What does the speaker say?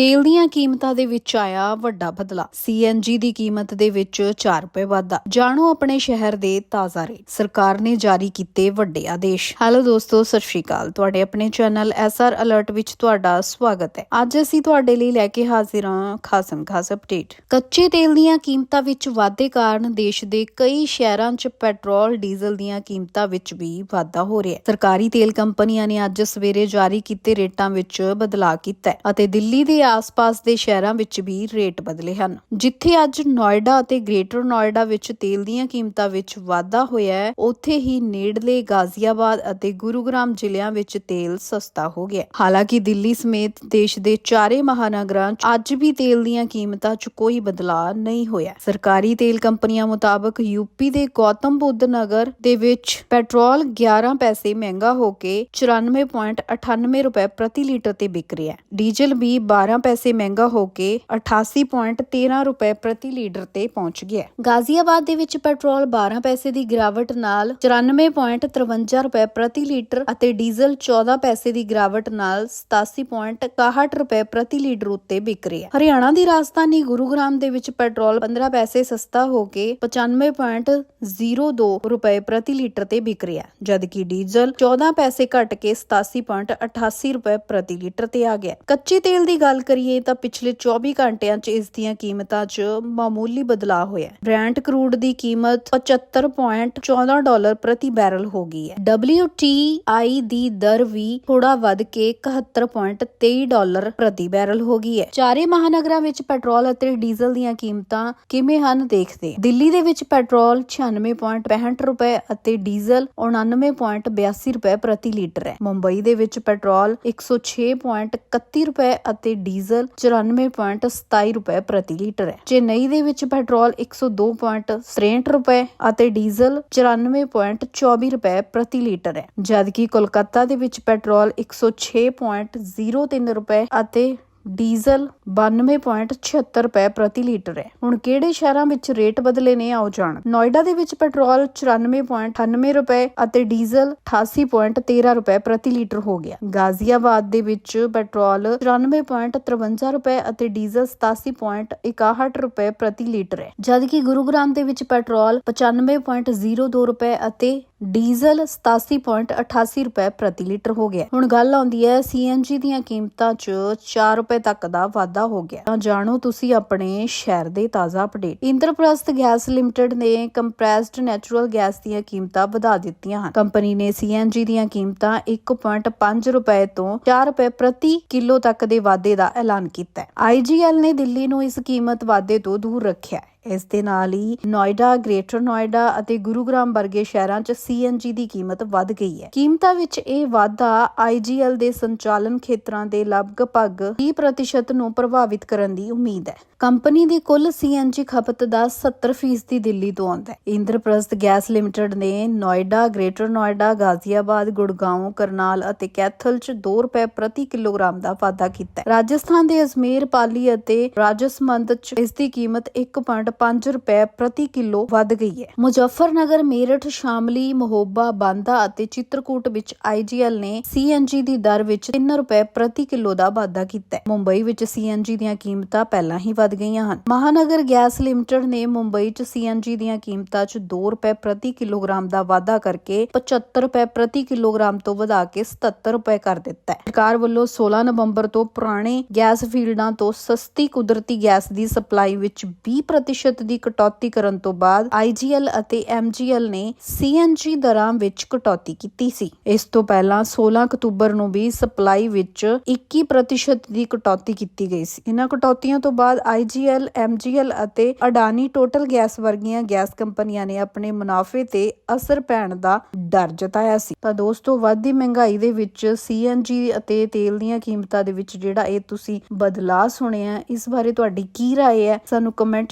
ਤੇਲ ਦੀਆਂ ਕੀਮਤਾਂ ਦੇ ਵਿੱਚ ਆਇਆ ਵੱਡਾ ਬਦਲਾ ਸੀਐਨਜੀ ਦੀ ਕੀਮਤ ਦੇ ਵਿੱਚ 4 ਰੁਪਏ ਵਾਧਾ। ਜਾਣੋ ਆਪਣੇ ਸ਼ਹਿਰ ਦੇ ਤਾਜ਼ਾ ਰੇਟ। ਸਰਕਾਰ ਨੇ ਜਾਰੀ ਕੀਤੇ ਵੱਡੇ ਆਦੇਸ਼। ਹੈਲੋ ਦੋਸਤੋ, ਸਤਿ ਸ਼੍ਰੀ ਅਕਾਲ। ਤੁਹਾਡੇ ਆਪਣੇ ਚੈਨਲ ਐਸਆਰ ਅਲਰਟ ਵਿੱਚ ਤੁਹਾਡਾ ਸਵਾਗਤ ਹੈ। ਅੱਜ ਅਸੀਂ ਤੁਹਾਡੇ ਲਈ ਲੈ ਕੇ ਹਾਜ਼ਰ ਹਾਂ ਖਾਸਮ ਖਾਸ ਅਪਡੇਟ ਕੱਚੇ ਤੇਲ ਦੀਆਂ ਕੀਮਤਾਂ ਵਿੱਚ ਵਾਧੇ ਕਾਰਨ ਦੇਸ਼ ਦੇ ਕਈ ਸ਼ਹਿਰਾਂ 'ਚ ਪੈਟਰੋਲ, ਡੀਜ਼ਲ ਦੀਆਂ ਕੀਮਤਾਂ ਵਿੱਚ ਵੀ ਵਾਧਾ ਹੋ ਰਿਹਾ ਹੈ। ਸਰਕਾਰੀ ਤੇਲ ਕੰਪਨੀਆਂ ਨੇ ਅੱਜ ਸਵੇਰੇ ਜਾਰੀ ਕੀਤੇ ਰੇਟਾਂ ਵਿੱਚ ਬਦਲਾਅ ਕੀਤਾ ਅਤੇ ਦਿੱਲੀ ਦੇ ਆਸ-ਪਾਸ ਦੇ ਸ਼ਹਿਰਾਂ ਵਿੱਚ ਵੀ ਰੇਟ ਬਦਲੇ ਹਨ। ਜਿੱਥੇ ਅੱਜ ਨੋਇਡਾ ਅਤੇ ਗ੍ਰੇਟਰ ਨੋਇਡਾ ਵਿੱਚ ਤੇਲ ਦੀਆਂ ਕੀਮਤਾਂ ਵਿੱਚ ਵਾਧਾ ਹੋਇਆ ਹੈ, ਉੱਥੇ ਹੀ ਨੇੜਲੇ ਗਾਜ਼ੀਆਬਾਦ ਅਤੇ ਗੁਰੂਗ੍ਰਾਮ ਜ਼ਿਲ੍ਹਿਆਂ ਵਿੱਚ ਤੇਲ ਸਸਤਾ ਹੋ ਗਿਆ ਹਾਲਾਂਕਿ ਦਿੱਲੀ ਸਮੇਤ ਦੇਸ਼ ਦੇ ਚਾਰੇ ਮਹਾਨਗਰਾਂ 'ਚ ਅੱਜ ਵੀ ਤੇਲ ਦੀਆਂ ਕੀਮਤਾਂ 'ਚ ਕੋਈ ਬਦਲਾਅ ਨਹੀਂ ਹੋਇਆ। ਸਰਕਾਰੀ ਤੇਲ ਕੰਪਨੀਆਂ ਮੁਤਾਬਕ ਯੂਪੀ ਦੇ ਗੌਤਮ ਬੁੱਧ ਨਗਰ ਦੇ ਵਿੱਚ ਪੈਟਰੋਲ 11 ਪੈਸੇ ਮਹਿੰਗਾ ਹੋ ਕੇ 94.98 ਰੁਪਏ ਪ੍ਰਤੀ ਲੀਟਰ ਤੇ ਵਿਕ ਰਿਹਾ ਹੈ। ਡੀਜ਼ਲ ਵੀ 12 ਪੈਸੇ ਮਹਿੰਗਾ ਹੋ ਕੇ 88.13 ਰੁਪਏ ਪ੍ਰਤੀ ਲੀਟਰ ਤੇ ਪਹੁੰਚ ਗਿਆ ਗਾਜ਼ੀਆਬਾਦ ਦੇ ਵਿੱਚ ਪੈਟਰੋਲ 12 ਪੈਸੇ ਦੀ ਗਿਰਾਵਟ ਨਾਲ 94.53 ਰੁਪਏ ਪ੍ਰਤੀ ਲੀਟਰ ਅਤੇ ਡੀਜ਼ਲ 14 ਪੈਸੇ ਦੀ ਗਿਰਾਵਟ ਨਾਲ 87.61 ਰੁਪਏ ਪ੍ਰਤੀ ਲੀਟਰ ਉੱਤੇ ਵਿਕ ਰਿਹਾ ਹਰਿਆਣਾ ਦੀ ਰਾਜਧਾਨੀ ਗੁਰੂਗ੍ਰਾਮ ਦੇ ਵਿੱਚ ਪੈਟਰੋਲ 15 ਪੈਸੇ ਸਸਤਾ ਹੋ ਕੇ 95.02 ਰੁਪਏ ਪ੍ਰਤੀ ਲੀਟਰ ਤੇ ਵਿਕ ਰਿਹਾ ਜਦਕਿ ਡੀਜ਼ਲ 14 ਪੈਸੇ ਘਟ ਕੇ 87.88 ਰੁਪਏ ਪ੍ਰਤੀ ਲੀਟਰ ਤੇ ਆ ਗਿਆ ਹੈ। ਕੱਚੇ ਤੇਲ ਦੀ ਗੱਲ ਕਰੀਏ ਤਾਂ ਪਿਛਲੇ 24 ਘੰਟਿਆਂ 'ਚ ਇਸ ਦੀਆਂ ਕੀਮਤਾਂ 'ਚ ਮਾਮੂਲੀ ਬਦਲਾਅ ਹੋਇਆ ਹੈ। ਬ੍ਰੈਂਟ ਕਰੂਡ ਦੀ ਕੀਮਤ 75.14 ਡਾਲਰ ਪ੍ਰਤੀ ਬੈਰਲ ਹੋ ਗਈ ਹੈ। WTI ਦੀ ਦਰ ਵੀ ਥੋੜਾ ਵੱਧ ਕੇ 71.23 ਡਾਲਰ ਪ੍ਰਤੀ ਬੈਰਲ ਹੋ ਗਈ ਹੈ। ਚਾਰੇ ਮਹਾਨਗਰਾਂ ਵਿੱਚ ਪੈਟਰੋਲ ਅਤੇ ਡੀਜ਼ਲ ਦੀਆਂ ਕੀਮਤਾਂ ਕਿਵੇਂ ਹਨ ਦੇਖਦੇ ਦਿੱਲੀ ਦੇ ਵਿੱਚ ਪੈਟਰੋਲ 96.65 ਰੁਪਏ ਅਤੇ ਡੀਜ਼ਲ 99.82 ਰੁਪਏ ਪ੍ਰਤੀ ਲੀਟਰ ਹੈ। ਮੁੰਬਈ ਦੇ ਵਿੱਚ ਪੈਟਰੋਲ 106.31 ਰੁਪਏ ਅਤੇ ਡੀਜ਼ਲ 94.27 ਰੁਪਏ ਪ੍ਰਤੀ ਲੀਟਰ ਹੈ। ਚੇਨਈ ਦੇ ਵਿੱਚ ਪੈਟਰੋਲ 102.63 ਰੁਪਏ ਅਤੇ ਡੀਜ਼ਲ 94.24 ਰੁਪਏ ਪ੍ਰਤੀ ਲੀਟਰ ਹੈ। ਜਦਕਿ ਕੋਲਕਾਤਾ ਦੇ ਵਿੱਚ ਪੈਟਰੋਲ 106.03 ਰੁਪਏ ਅਤੇ ਡੀਜ਼ਲ 92.76 ਰੁਪਏ ਪ੍ਰਤੀ ਲੀਟਰ ਹੈ। ਹੁਣ ਕਿਹੜੇ ਸ਼ਹਿਰਾਂ ਵਿੱਚ ਰੇਟ ਬਦਲੇ ਨੇ ਆਓ ਜਾਣ ਨੋਇਡਾ ਦੇ ਵਿੱਚ ਪੈਟਰੋਲ 94.98 ਰੁਪਏ ਅਤੇ ਡੀਜ਼ਲ 88.13 ਰੁਪਏ ਪ੍ਰਤੀ ਲੀਟਰ ਹੋ ਗਿਆ। ਗਾਜ਼ੀਆਬਾਦ ਦੇ ਵਿੱਚ ਪੈਟਰੋਲ 94.53 ਰੁਪਏ ਅਤੇ ਡੀਜ਼ਲ 87.61 ਰੁਪਏ ਪ੍ਰਤੀ ਲੀਟਰ ਹੈ। ਜਦਕਿ ਗੁਰੂਗ੍ਰਾਮ ਦੇ ਵਿੱਚ ਪੈਟਰੋਲ 95.02 ਰੁਪਏ ਅਤੇ ਡੀਜ਼ਲ 87.88 ਰੁਪਏ ਪ੍ਰਤੀ ਲੀਟਰ ਹੋ ਗਿਆ। ਹੁਣ ਗੱਲ ਆਉਂਦੀ ਹੈ ਸੀਐਨਜੀ ਦੀਆਂ ਕੀਮਤਾਂ 'ਚ 4 ਰੁਪਏ ਤੱਕ ਦਾ ਵਾਧਾ ਹੋ ਗਿਆ। ਤਾਂ ਜਾਣੋ ਤੁਸੀਂ ਆਪਣੇ ਸ਼ਹਿਰ ਦੇ ਤਾਜ਼ਾ ਅਪਡੇਟ ਇੰਦਰਪ੍ਰਸਥ ਗੈਸ ਲਿਮਟਿਡ ਨੇ ਕੰਪਰੈਸਡ ਨੈਚੁਰਲ ਗੈਸ ਦੀਆਂ ਕੀਮਤਾਂ ਵਧਾ ਦਿੱਤੀਆਂ ਹਨ। ਕੰਪਨੀ ਨੇ ਸੀਐਨਜੀ ਦੀਆਂ ਕੀਮਤਾਂ 1.5 ਰੁਪਏ ਤੋਂ 4 ਰੁਪਏ ਪ੍ਰਤੀ ਕਿਲੋ ਤੱਕ ਦੇ ਵਾਧੇ ਦਾ ਐਲਾਨ ਕੀਤਾ ਹੈ। ਆਈਜੀਐਲ ਨੇ ਦਿੱਲੀ ਨੂੰ ਇਸ ਕੀਮਤ ਵਾਧੇ ਤੋਂ ਦੂਰ ਰੱਖਿਆ ਇਸ ਦੇ ਨਾਲ ਹੀ ਨੋਇਡਾ, ਗ੍ਰੇਟਰ ਨੋਇਡਾ ਅਤੇ ਗੁਰੂਗ੍ਰਾਮ ਵਰਗੇ ਸ਼ਹਿਰਾਂ 'ਚ ਸੀਐਨਜੀ ਦੀ ਕੀਮਤ ਵੱਧ ਗਈ ਹੈ। ਕੀਮਤਾਂ ਵਿੱਚ ਇਹ ਵਾਧਾ ਆਈਜੀਐਲ ਦੇ ਸੰਚਾਲਨ ਖੇਤਰਾਂ ਦੇ ਲਗਭਗ 30% ਨੂੰ ਪ੍ਰਭਾਵਿਤ ਕਰਨ ਦੀ ਉਮੀਦ ਹੈ। ਕੰਪਨੀ ਦੀ ਕੁੱਲ ਸੀਐਨਜੀ ਖਪਤ ਦਾ 70% ਦਿੱਲੀ ਤੋਂ ਆਉਂਦਾ ਹੈ। ਇੰਦਰਪ੍ਰਸਥ ਗੈਸ ਲਿਮਟਿਡ ਨੇ ਨੋਇਡਾ, ਗ੍ਰੇਟਰ ਨੋਇਡਾ, ਗਾਜ਼ੀਆਬਾਦ ਗੁੜਗਾਉਂ ਕਰਨਾਲ ਅਤੇ ਕੈਥਲ 'ਚ 2 ਰੁਪਏ ਪ੍ਰਤੀ ਕਿਲੋਗ੍ਰਾਮ ਦਾ ਵਾਧਾ ਕੀਤਾ ਹੈ। ਰਾਜਸਥਾਨ ਦੇ ਅਜਮੇਰ, ਪਾਲੀ ਅਤੇ ਰਾਜਸਮੰਦ 'ਚ ਇਸ ਦੀ ਕੀਮਤ 1.5 ਰੁਪਏ ਪ੍ਰਤੀ ਕਿਲੋ ਵੱਧ ਗਈ ਹੈ। ਮੁਜ਼ੱਫਰਨਗਰ ਮੇਰਠ, ਸ਼ਾਮਲੀ, ਮਹੋਬਾ, ਬਾਂਦਾ ਅਤੇ ਚਿੱਤਰਕੂਟ ਵਿੱਚ ਆਈਜੀਐਲ ਨੇ ਸੀਐਨਜੀ ਦੀ ਦਰ ਵਿੱਚ 3 ਰੁਪਏ ਪ੍ਰਤੀ ਕਿਲੋ ਦਾ ਵਾਧਾ ਕੀਤਾ ਹੈ। ਮੁੰਬਈ ਵਿੱਚ ਸੀਐਨਜੀ ਦੀਆਂ ਕੀਮਤਾਂ ਪਹਿਲਾਂ ਹੀ ਵੱਧ ਗਈਆਂ ਹਨ। ਮਹਾਨਗਰ ਗੈਸ ਲਿਮਟਿਡ ਨੇ ਮੁੰਬਈ 'ਚ ਸੀਐਨਜੀ ਦੀਆਂ ਕੀਮਤਾਂ 'ਚ 2 ਰੁਪਏ ਪ੍ਰਤੀ ਕਿਲੋਗ੍ਰਾਮ ਦਾ ਵਾਧਾ ਕਰਕੇ 75 ਰੁਪਏ ਪ੍ਰਤੀ ਕਿਲੋਗ੍ਰਾਮ ਤੋਂ ਵਧਾ ਕੇ 77 ਰੁਪਏ ਕਰ ਦਿੱਤਾ ਹੈ। ਸਰਕਾਰ ਵੱਲੋਂ 16 ਨਵੰਬਰ ਤੋਂ ਪੁਰਾਣੇ ਗੈਸ ਫੀਲਡਾਂ ਤੋਂ ਸਸਤੀ ਕੁਦਰਤੀ ਗੈਸ ਦੀ ਸਪਲਾਈ ਵਿੱਚ 20% ਦੀ ਕਟੌਤੀ ਕਰਨ ਤੋਂ ਬਾਅਦ ਆਈਜੀਐਲ ਅਤੇ ਐਮਜੀਐਲ ਨੇ ਸੀਐਨਜੀ ਦਰਾਂ ਵਿੱਚ ਕਟੌਤੀ ਕੀਤੀ ਸੀ ਇਸ ਤੋਂ ਪਹਿਲਾਂ 16 ਅਕਤੂਬਰ ਨੂੰ ਵੀ ਸਪਲਾਈ ਵਿੱਚ 21% ਦੀ ਕਟੌਤੀ ਕੀਤੀ ਗਈ ਸੀ ਇਹਨਾਂ ਕਟੌਤੀਆਂ ਤੋਂ ਬਾਅਦ ਆਈਜੀਐਲ ਐਮਜੀਐਲ ਅਤੇ ਅਡਾਨੀ ਟੋਟਲ ਗੈਸ ਵਰਗੀਆਂ ਗੈਸ ਕੰਪਨੀਆਂ ਨੇ ਆਪਣੇ ਮੁਨਾਫੇ ਤੇ ਅਸਰ ਪੈਣ ਦਾ ਡਰ ਜਤਾਇਆ ਸੀ ਤਾਂ ਦੋਸਤੋ ਵੱਧਦੀ ਮਹਿੰਗਾਈ ਦੇ ਵਿੱਚ ਸੀਐਨਜੀ ਅਤੇ ਤੇਲ ਦੀਆਂ ਕੀਮਤਾਂ ਦੇ ਵਿੱਚ ਜਿਹੜਾ ਇਹ ਤੁਸੀਂ ਬਦਲਾਅ ਸੁਣਿਆ ਇਸ ਬਾਰੇ ਤੁਹਾਡੀ ਕੀ رائے ਹੈ ਸਾਨੂੰ ਕਮੈਂਟ